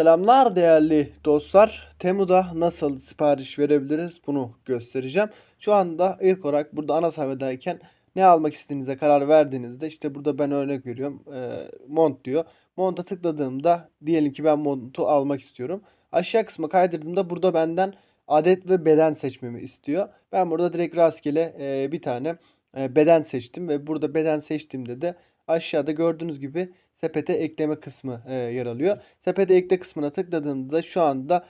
Selamlar değerli dostlar. Temu'da nasıl sipariş verebiliriz bunu göstereceğim. Şu anda ilk olarak burada ana sayfadayken ne almak istediğinize karar verdiğinizde işte burada ben örnek veriyorum. Eee, mont diyor. Mont'a tıkladığımda diyelim ki ben montu almak istiyorum. Aşağı kısma kaydırdığımda burada benden adet ve beden seçmemi istiyor. Ben burada direkt rastgele eee, bir tane eee, beden seçtim ve burada beden seçtiğimde de aşağıda gördüğünüz gibi sepete ekleme kısmı eee, yer alıyor. Sepete ekle kısmına tıkladığımda şu anda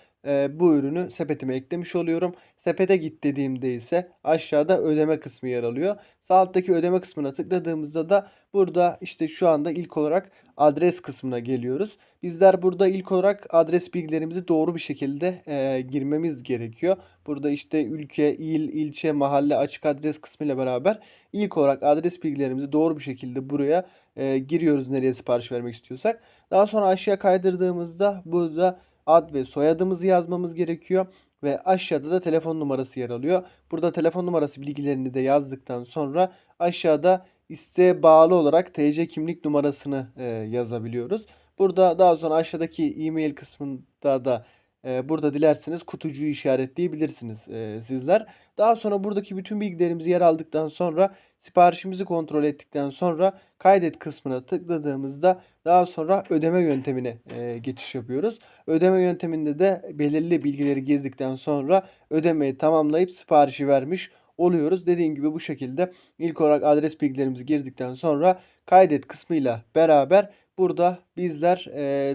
bu ürünü sepetime eklemiş oluyorum. Sepete git dediğimde ise aşağıda ödeme kısmı yer alıyor. Sağ alttaki ödeme kısmına tıkladığımızda da burada işte şu anda ilk olarak adres kısmına geliyoruz. Bizler burada ilk olarak adres bilgilerimizi doğru bir şekilde eee, girmemiz gerekiyor. Burada işte ülke, il, ilçe, mahalle, açık adres kısmı ile beraber ilk olarak adres bilgilerimizi doğru bir şekilde buraya eee, giriyoruz nereye sipariş vermek istiyorsak. Daha sonra aşağı kaydırdığımızda burada ad ve soyadımızı yazmamız gerekiyor ve aşağıda da telefon numarası yer alıyor. Burada telefon numarası bilgilerini de yazdıktan sonra aşağıda isteğe bağlı olarak TC kimlik numarasını eee, yazabiliyoruz. Burada daha sonra aşağıdaki e-mail kısmında da eee, burada dilerseniz kutucuğu işaretleyebilirsiniz sizler. Daha sonra buradaki bütün bilgilerimiz yer aldıktan sonra siparişimizi kontrol ettikten sonra kaydet kısmına tıkladığımızda daha sonra ödeme yöntemine geçiş yapıyoruz. Ödeme yönteminde de belirli bilgileri girdikten sonra ödemeyi tamamlayıp siparişi vermiş oluyoruz. Dediğim gibi bu şekilde ilk olarak adres bilgilerimizi girdikten sonra kaydet kısmıyla beraber burada bizler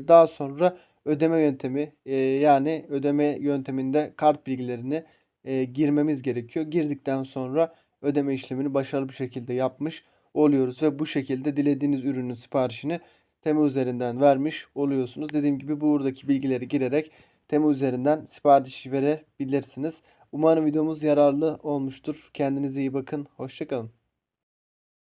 daha sonra ödeme yöntemi eee, yani ödeme yönteminde kart bilgilerini eee, girmemiz gerekiyor. Girdikten sonra ödeme işlemini başarılı bir şekilde yapmış oluyoruz ve bu şekilde dilediğiniz ürünün siparişini Temu üzerinden vermiş oluyorsunuz. Dediğim gibi buradaki bilgileri girerek Temu üzerinden sipariş verebilirsiniz. Umarım videomuz yararlı olmuştur. Kendinize iyi bakın. Hoşçakalın.